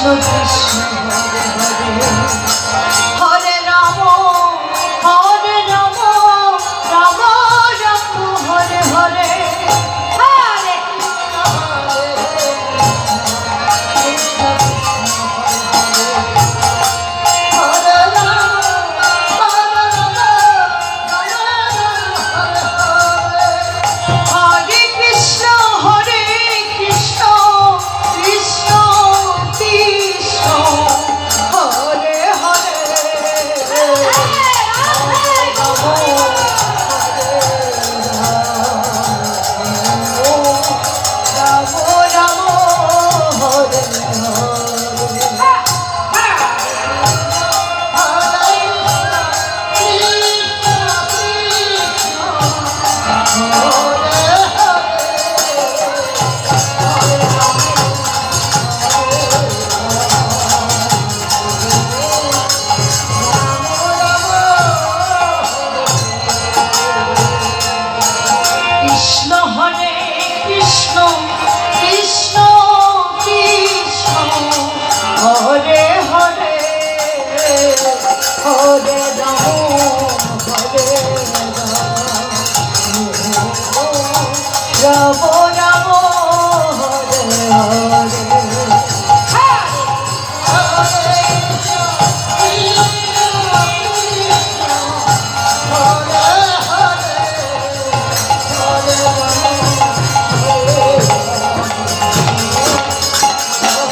Krishna Krishna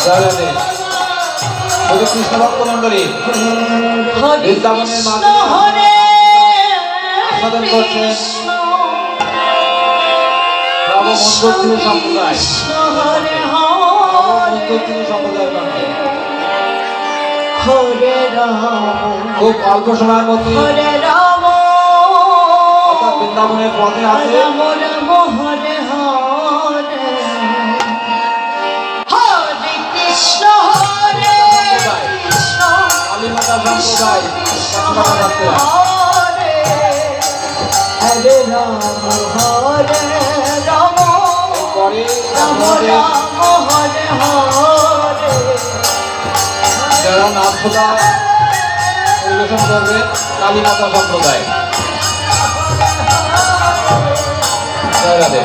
Saturday. হরে কৃষ্ণ ভক্ত মন্ডলী বৃন্দাবনের মাধ্যমে সাধন করছেন নবমন্দির সম্প্রদায় নবমন্দির সম্প্রদায়ের খুব অল্প সময়ের মধ্যে বৃন্দাবনের পথে আছে। যায়। হরে রাম হরে রাম হরে রাম। হরে হরে যারা পরিবেশন করবে কালীমাতা সম্প্রদায়। জয় রাধে।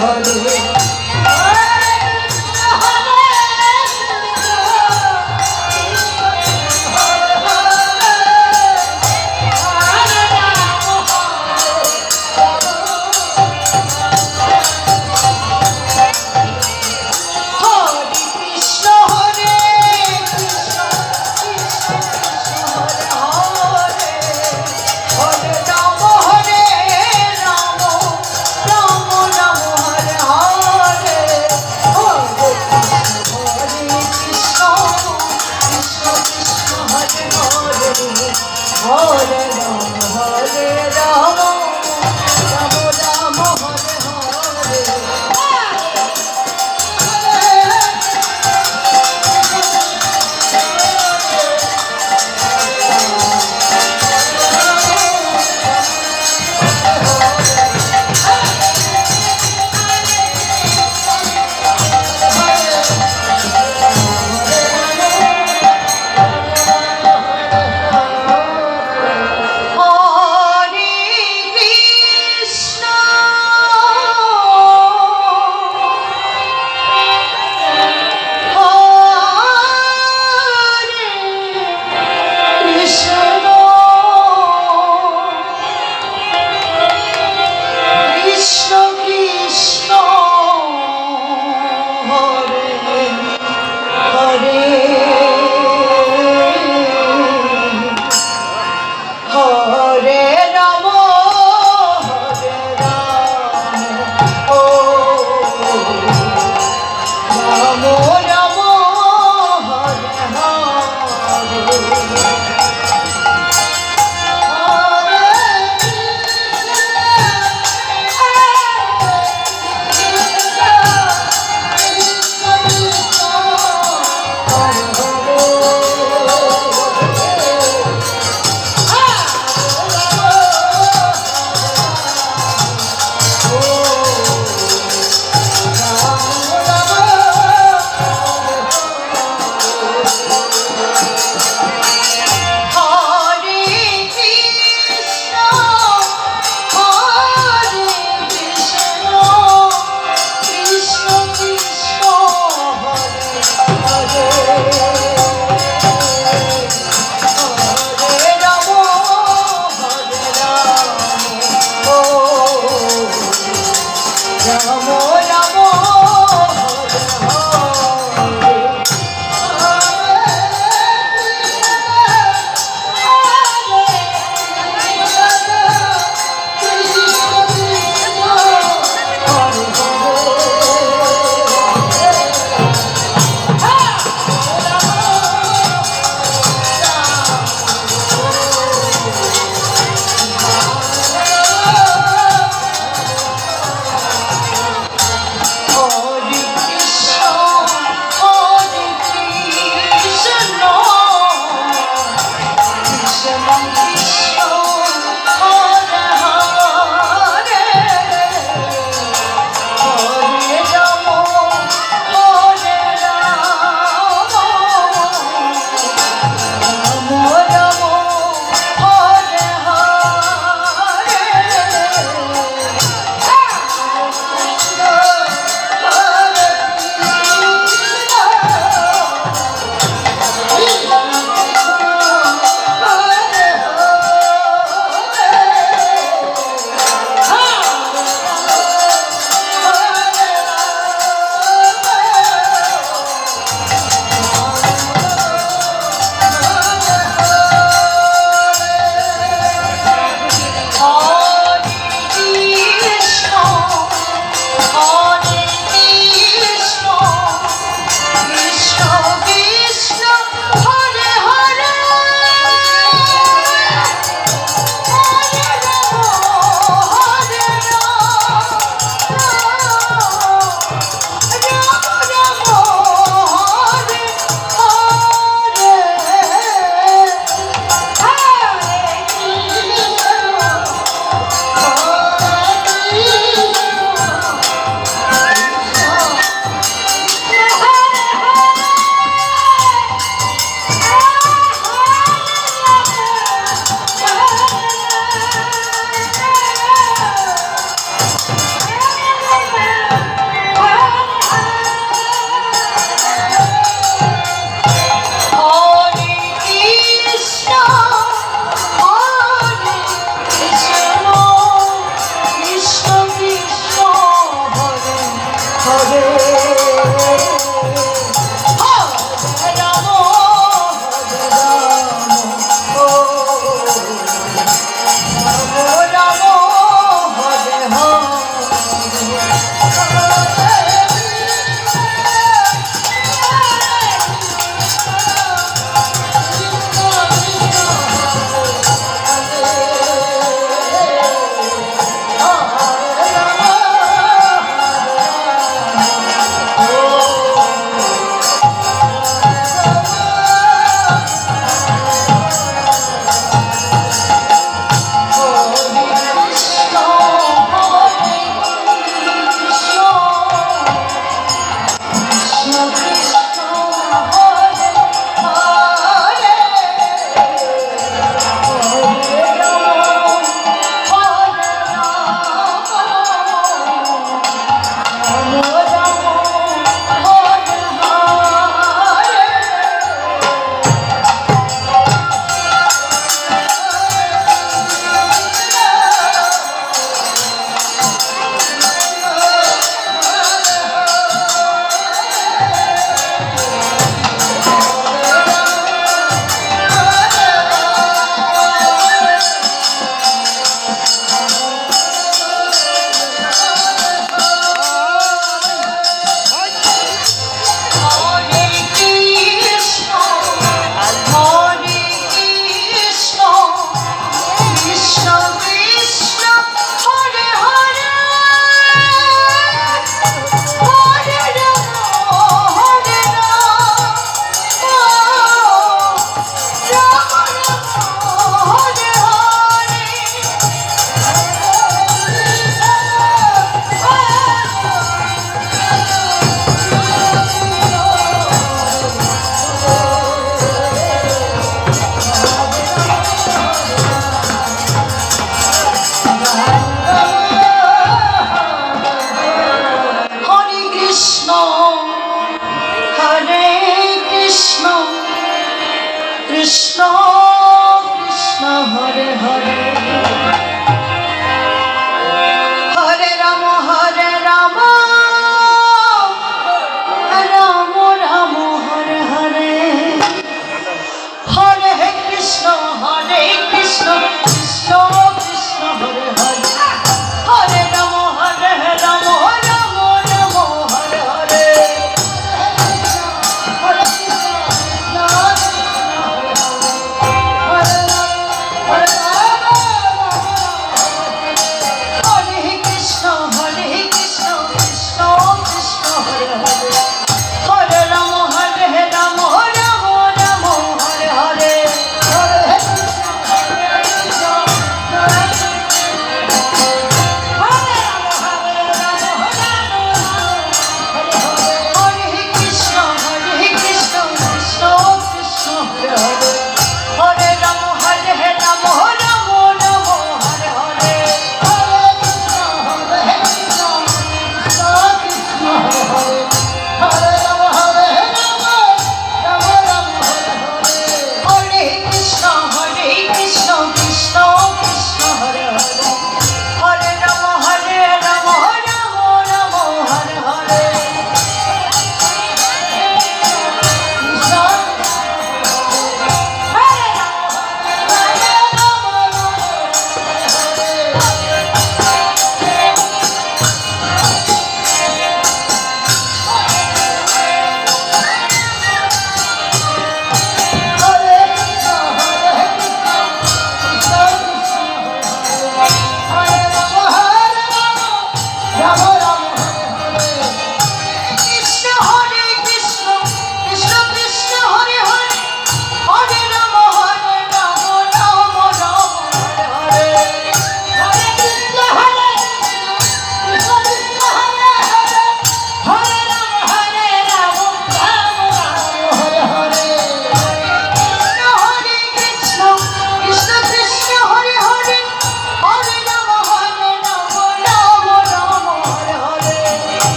하나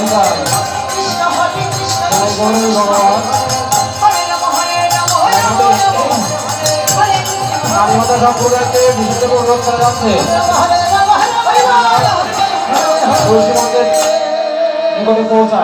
রাম হরে কৃষ্ণ কালীমাতা সম্প্রদায়কে বিশুদ্ধ প্রবেশ করা যাচ্ছে পৌঁছা